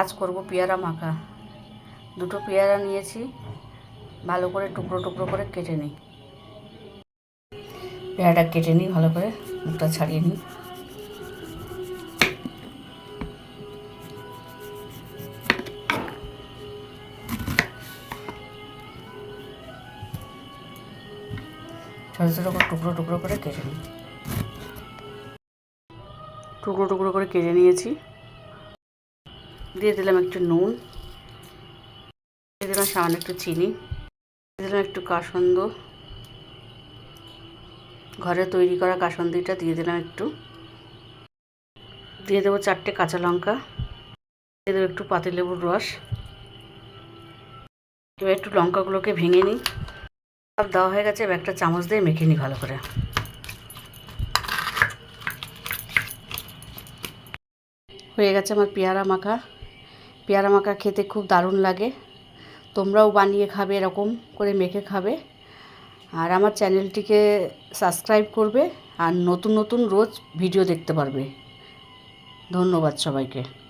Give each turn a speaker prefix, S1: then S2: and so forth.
S1: আজ করব পেয়ারা মাখা। দুটো পেয়ারা নিয়েছি, ভালো করে টুকরো টুকরো করে কেটে নিই। পেয়ারাটা কেটে নিই, ভালো করে মুখটা ছাড়িয়ে নিই। ছোটো ছোটো করে টুকরো টুকরো করে কেটে নিই। টুকরো টুকরো করে কেটে নিয়েছি। দিয়ে দিলাম একটু নুন, দিয়ে দিলাম সামান্য একটু চিনি, দিয়ে দিলাম একটু কাসন্দ। ঘরে তৈরি করা কাসন্দিটা দিয়ে দিলাম একটু। দিয়ে দেবো চারটে কাঁচা লঙ্কা, দিয়ে দেবো একটু পাতিলেবুর রস। এবার একটু লঙ্কাগুলোকে ভেঙে নিই। সব দেওয়া হয়ে গেছে, এবার একটা চামচ দিয়ে মেখে নিই ভালো করে। হয়ে গেছে আমার পেয়ারা মাখা। পেয়ারা মাখা খেতে খুব দারুণ লাগে। তোমরাও বানিয়ে খাবে, এরকম করে মেখে খাবে। আর আমার চ্যানেলটিকে সাবস্ক্রাইব করবে আর নতুন নতুন রোজ ভিডিও দেখতে পারবে। ধন্যবাদ সবাইকে।